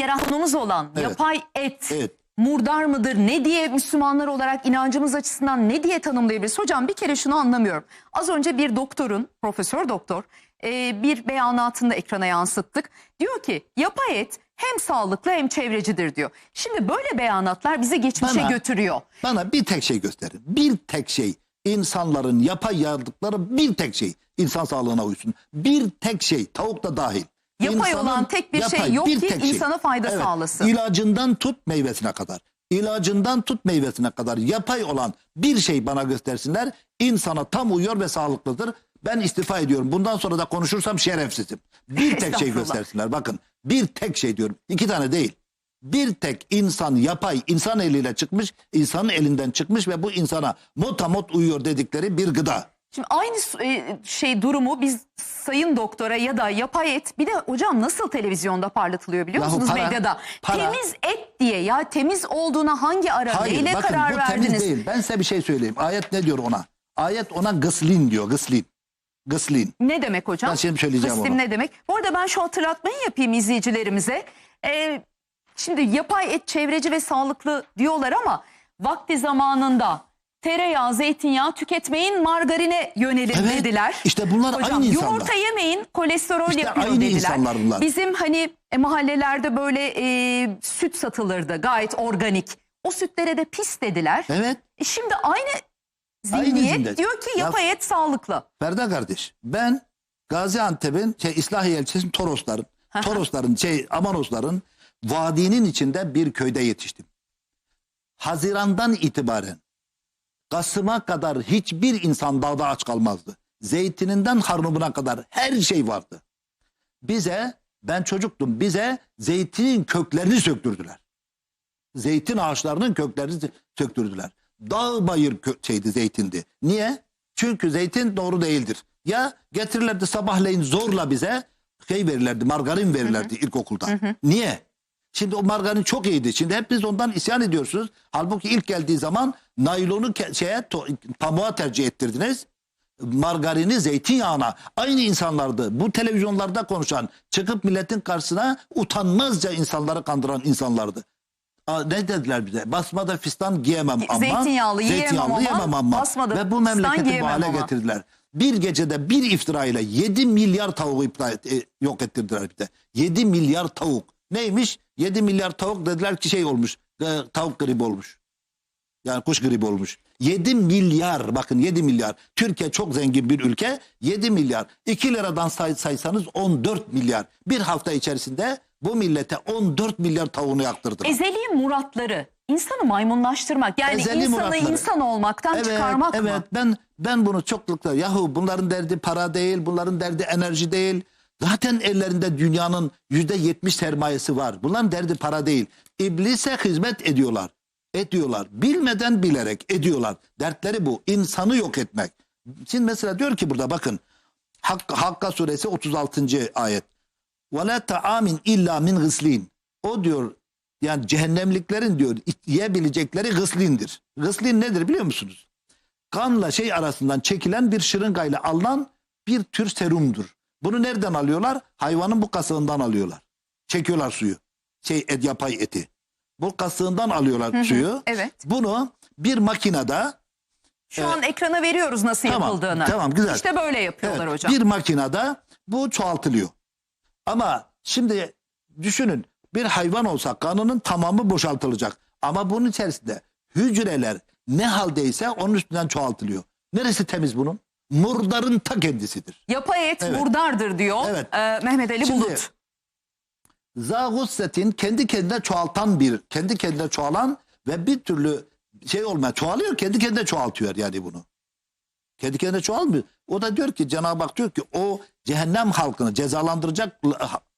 yaratmamız olan Evet. yapay et Evet. murdar mıdır? Ne diye Müslümanlar olarak inancımız açısından ne diye tanımlayabiliriz? Hocam bir kere şunu anlamıyorum. Az önce bir doktorun, profesör doktor e, bir beyanatını da ekrana yansıttık. Diyor ki yapay et hem sağlıklı hem çevrecidir diyor. Şimdi böyle beyanatlar bizi geçmişe Bana- götürüyor. Bana bir tek şey gösterin. Bir tek şey. İnsanların yapay yaradıkları bir tek şey. İnsan sağlığına uysun. Bir tek şey. Tavuk da dahil. Yapay İnsanın- olan tek bir şey yok ki insana fayda sağlasın. İlacından tut meyvesine kadar. İlacından tut meyvesine kadar yapay olan bir şey bana göstersinler. insana tam uyuyor ve sağlıklıdır. Ben istifa ediyorum. Bundan sonra da konuşursam şerefsizim. Bir tek şey göstersinler. Bakın bir tek şey diyorum. İki tane değil. Bir tek insan yapay insan eliyle çıkmış, insanın elinden çıkmış ve bu insana motamot uyuyor dedikleri bir gıda. Şimdi aynı e, şey durumu biz sayın doktora ya da yapay et bir de hocam nasıl televizyonda parlatılıyor biliyor Yahu musunuz para- medyada? para- Temiz et diye ya temiz olduğuna hangi ara Hayır neyle bakın karar bu verdiniz? temiz değil. Ben size bir şey söyleyeyim. Ayet ne diyor ona? Ayet ona gıslin diyor. Gıslin. Gıslin. Ne demek hocam? Ben şimdi söyleyeceğim Gıslim onu. ne demek? Bu arada ben şu hatırlatmayı yapayım izleyicilerimize. Ee, şimdi yapay et çevreci ve sağlıklı diyorlar ama vakti zamanında tereyağı, zeytinyağı tüketmeyin margarine yönelin Evet, dediler. işte bunlar Hocam, aynı insanlar. Yumurta yemeyin kolesterol İşte yapıyor aynı dediler. insanlar bunlar. Bizim hani e, mahallelerde böyle e, süt satılırdı gayet organik. O sütlere de pis dediler. Evet. E, şimdi aynı zihniyet zihniyet. diyor ki Ya- yapay et sağlıklı. Ferda kardeş ben Gaziantep'in şey, İslahiye ilçesinin Torosların, Torosların şey Amanosların vadinin içinde bir köyde yetiştim. Haziran'dan itibaren Kasım'a kadar hiçbir insan dağda aç kalmazdı. Zeytininden harnumuna kadar her şey vardı. Bize ben çocuktum bize zeytinin köklerini söktürdüler. Zeytin ağaçlarının köklerini söktürdüler. Dağ bayır şeydi zeytindi. Niye? Çünkü zeytin doğru değildir. Ya getirirlerdi sabahleyin zorla bize şey verirlerdi margarin verirlerdi ilkokulda. Niye? Şimdi o margarin çok iyiydi. Şimdi hep biz ondan isyan ediyorsunuz. Halbuki ilk geldiği zaman naylonu şeye pamuğa tercih ettirdiniz. Margarini zeytinyağına aynı insanlardı. Bu televizyonlarda konuşan çıkıp milletin karşısına utanmazca insanları kandıran insanlardı. Aa, ne dediler bize? Basmada fistan giyemem ama. Zeytinyağlı yiyemem ama, basmada Ve bu memleketi bu hale ama. getirdiler. Bir gecede bir iftirayla 7 milyar tavuğu iptal e, yok ettirdiler bize. 7 milyar tavuk. Neymiş? 7 milyar tavuk dediler ki şey olmuş. e, tavuk gribi olmuş. Yani kuş gribi olmuş. 7 milyar bakın 7 milyar. Türkiye çok zengin bir ülke. 7 milyar. 2 liradan say, saysanız 14 milyar. Bir hafta içerisinde bu millete 14 milyar tavuğunu yaktırdılar. Ezeli muratları insanı maymunlaştırmak yani Ezeli insanı muratları. insan olmaktan çıkarmak evet, mı? ben ben bunu çoklukla yahu bunların derdi para değil, bunların derdi enerji değil. Zaten ellerinde dünyanın yüzde yetmiş sermayesi var. Bunların derdi para değil. İblise hizmet ediyorlar. Ediyorlar. Bilmeden bilerek ediyorlar. Dertleri bu. İnsanı yok etmek. Şimdi mesela diyor ki burada bakın. Hak, Hakka suresi 36. ayet. وَلَا تَعَامٍ illa min gıslin. O diyor yani cehennemliklerin diyor yiyebilecekleri gıslindir. Gıslin nedir biliyor musunuz? Kanla şey arasından çekilen bir şırıngayla alınan bir tür serumdur. Bunu nereden alıyorlar? Hayvanın bu kasığından alıyorlar. Çekiyorlar suyu. Şey et yapay eti. Bu kasığından alıyorlar suyu. evet. Bunu bir makinede Şu an ekrana veriyoruz nasıl Tamam, yapıldığını. tamam, güzel. İşte böyle yapıyorlar Evet, hocam. Bir makinede bu çoğaltılıyor. Ama şimdi düşünün bir hayvan olsa kanının tamamı boşaltılacak. Ama bunun içerisinde hücreler ne haldeyse onun üstünden çoğaltılıyor. Neresi temiz bunun? Murdarın ta kendisidir. Yapay et Evet. burdardır diyor Evet. e, Mehmet Ali Şimdi- Bulut. Zagussetin kendi kendine çoğaltan bir, kendi kendine çoğalan ve bir türlü şey olmayan çoğalıyor, kendi kendine çoğaltıyor yani bunu. Kendi kendine çoğalmıyor. O da diyor ki Cenab-ı Hak diyor ki o cehennem halkını cezalandıracak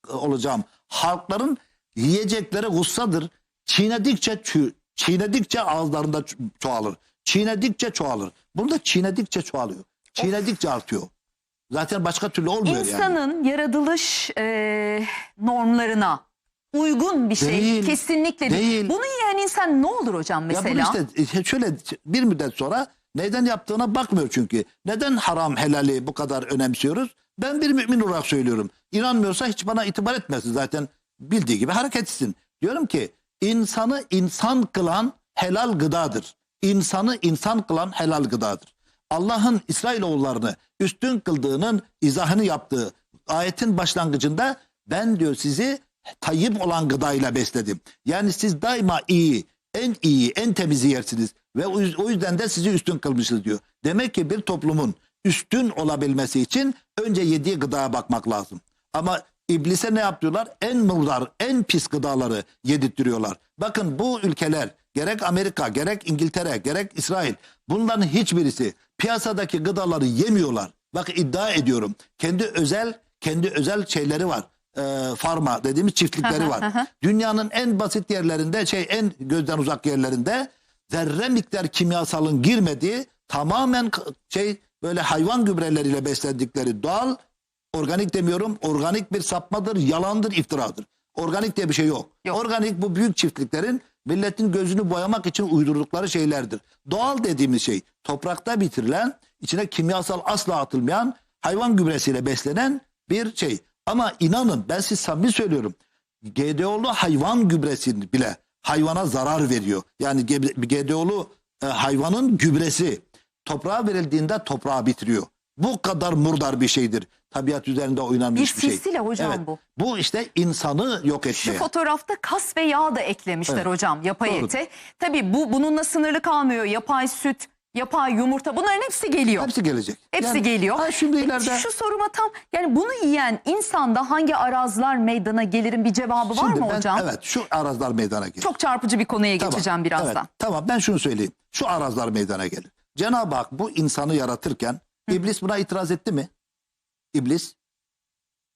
olacağım halkların yiyecekleri gussadır. Çiğnedikçe çü- çiğnedikçe ağızlarında ço- çoğalır. Çiğnedikçe çoğalır. Burada çiğnedikçe çoğalıyor. Çiğnedikçe artıyor. Zaten başka türlü olmuyor yani. İnsanın yaratılış e, normlarına uygun bir şey Değil, kesinlikle değil. değil. Bunu yiyen insan ne olur hocam Ya mesela? bunu işte e, şöyle bir müddet sonra neden yaptığına bakmıyor çünkü. Neden haram helali bu kadar önemsiyoruz? Ben bir mümin olarak söylüyorum. İnanmıyorsa hiç bana itibar etmesin zaten. bildiği gibi hareket etsin. Diyorum ki insanı insan kılan helal gıdadır. İnsanı insan kılan helal gıdadır. Allah'ın İsrailoğullarını üstün kıldığının izahını yaptığı ayetin başlangıcında ben diyor sizi tayyip olan gıdayla besledim. Yani siz daima iyi, en iyi, en temizi yersiniz ve o yüz- o yüzden de sizi üstün kılmışız diyor. Demek ki bir toplumun üstün olabilmesi için önce yediği gıdaya bakmak lazım. Ama iblise ne yapıyorlar? En murdar, en pis gıdaları yedirtiyorlar. Bakın bu ülkeler gerek Amerika, gerek İngiltere, gerek İsrail bunların hiçbirisi piyasadaki gıdaları yemiyorlar. Bak iddia ediyorum. Kendi özel kendi özel şeyleri var. Ee, farma dediğimiz çiftlikleri var. Dünyanın en basit yerlerinde şey en gözden uzak yerlerinde zerre miktar kimyasalın girmediği tamamen şey böyle hayvan gübreleriyle beslendikleri doğal organik demiyorum organik bir sapmadır yalandır iftiradır. Organik diye bir şey yok. Yok. Organik bu büyük çiftliklerin milletin gözünü boyamak için uydurdukları şeylerdir. Doğal dediğimiz şey toprakta bitirilen içine kimyasal asla atılmayan hayvan gübresiyle beslenen bir şey. Ama inanın ben size samimi söylüyorum. GDO'lu hayvan gübresi bile hayvana zarar veriyor. Yani GDO'lu e, hayvanın gübresi toprağa verildiğinde toprağı bitiriyor. Bu kadar murdar bir şeydir. Tabiat üzerinde oynanmış Bir bir, şey. silsile hocam bu. Bu işte insanı yok Şu etmeye. fotoğrafta kas ve yağ da eklemişler Evet. hocam yapay Doğru. ete. Tabii bu bununla sınırlı kalmıyor. Yapay süt, yapay yumurta bunların hepsi geliyor. Hepsi gelecek. Hepsi Yani, geliyor. Ha şimdi E, ileride Şu soruma tam yani bunu yiyen insanda hangi arazlar meydana gelirin bir cevabı var Şimdi mı ben- hocam? Evet şu arazlar meydana gelir. Çok çarpıcı bir konuya Tamam, geçeceğim birazdan. evet, tamam ben şunu söyleyeyim. Şu arazlar meydana gelir. Cenab-ı Hak bu insanı yaratırken iblis buna itiraz etti mi? İblis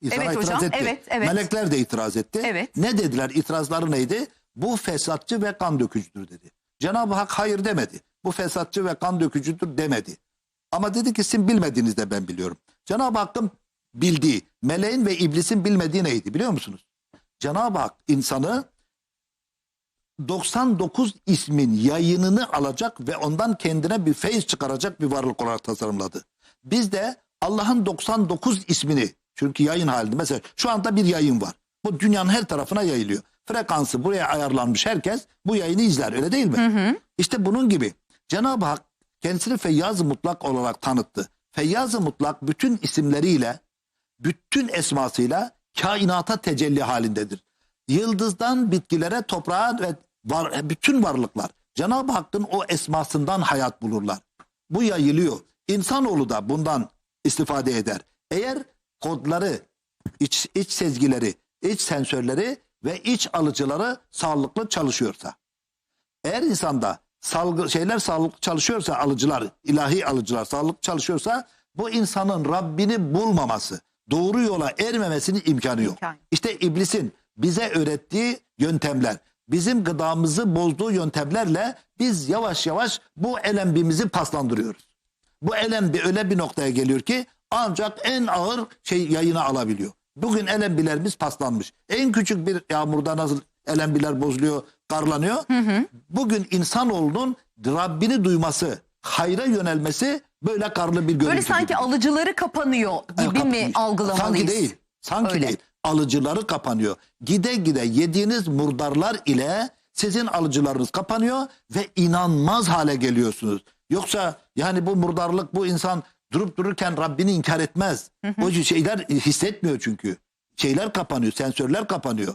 insana Evet itiraz hocam, etti. evet, evet. Melekler de itiraz etti. Evet. Ne dediler? İtirazları neydi? Bu fesatçı ve kan dökücüdür dedi. Cenab-ı Hak hayır demedi. Bu fesatçı ve kan dökücüdür demedi. Ama dedi ki sizin bilmediğinizde ben biliyorum. Cenab-ı Hakk'ın bildiği, meleğin ve iblisin bilmediği neydi biliyor musunuz? Cenab-ı Hak insanı 99 ismin yayınını alacak ve ondan kendine bir feyiz çıkaracak bir varlık olarak tasarımladı. Biz de Allah'ın 99 ismini çünkü yayın halinde mesela şu anda bir yayın var. Bu dünyanın her tarafına yayılıyor. Frekansı buraya ayarlanmış herkes bu yayını izler öyle değil mi? İşte bunun gibi Cenab-ı Hak kendisini Feyyaz-ı Mutlak olarak tanıttı. Feyyaz-ı Mutlak bütün isimleriyle bütün esmasıyla kainata tecelli halindedir. Yıldızdan bitkilere, toprağa ve var, bütün varlıklar Cenab-ı Hakk'ın o esmasından hayat bulurlar. Bu yayılıyor. İnsanoğlu da bundan istifade eder. Eğer kodları, iç, iç sezgileri, iç sensörleri ve iç alıcıları sağlıklı çalışıyorsa. Eğer insanda salgı şeyler sağlıklı çalışıyorsa alıcılar, ilahi alıcılar sağlıklı çalışıyorsa bu insanın Rabbini bulmaması, doğru yola ermemesinin imkanı yok. İmkan. İşte iblisin bize öğrettiği yöntemler, bizim gıdamızı bozduğu yöntemlerle biz yavaş yavaş bu elembimizi paslandırıyoruz. Bu elembi öyle bir noktaya geliyor ki ancak en ağır şey yayına alabiliyor. Bugün elembilerimiz paslanmış. En küçük bir yağmurda nasıl elembiler bozuluyor, karlanıyor. Bugün insanoğlunun Rabbini duyması, hayra yönelmesi böyle karlı bir görüntü. Böyle sanki gibi. alıcıları kapanıyor gibi Kap- mi algılamalıyız? Sanki değil. Sanki Öyle. değil. Alıcıları kapanıyor. Gide gide yediğiniz murdarlar ile sizin alıcılarınız kapanıyor ve inanmaz hale geliyorsunuz. Yoksa yani bu murdarlık bu insan durup dururken Rabbini inkar etmez. O şeyler hissetmiyor çünkü. Şeyler kapanıyor, sensörler kapanıyor.